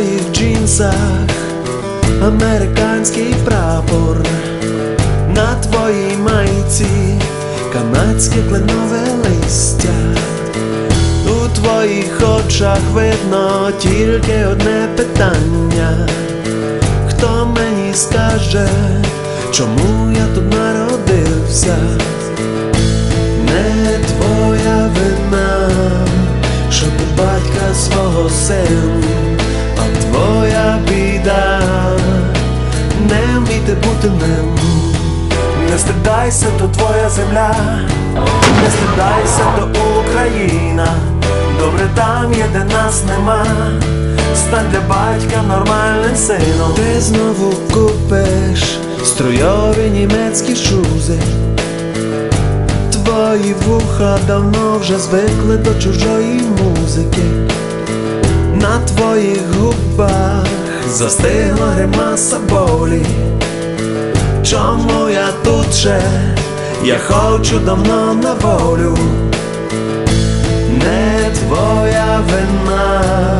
твоїх джинсах американський прапор, на твоїй майці канадське кленове листя, у твоїх очах видно тільки одне питання. Мені скаже, чому я тут народився? Не твоя вина, що ти батька свого син, а твоя біда, не вміти бути ним. Не стидайся, то твоя земля, не стидайся, то Україна. Добре там є, де нас нема. Стань для батька нормальним сином. Ти знову купиш струйові німецькі шузи. Твої вуха давно вже звикли до чужої музики. На твоїх губах застигла гримаса болі. Чому я тут ще? Я хочу давно на волю. Не твоя вина,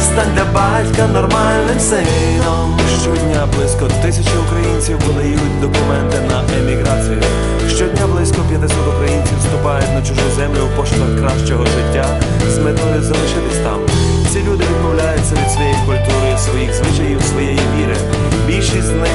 Стань для батька нормальним сином. Щодня близько тисячі українців подають документи на еміграцію. Щодня близько 500 українців вступають на чужу землю в пошуках кращого життя з метою залишитись там. Ці люди відмовляються від своєї культури, своїх звичаїв, своєї віри. Більшість з них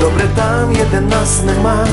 Добре там є, де нас нема.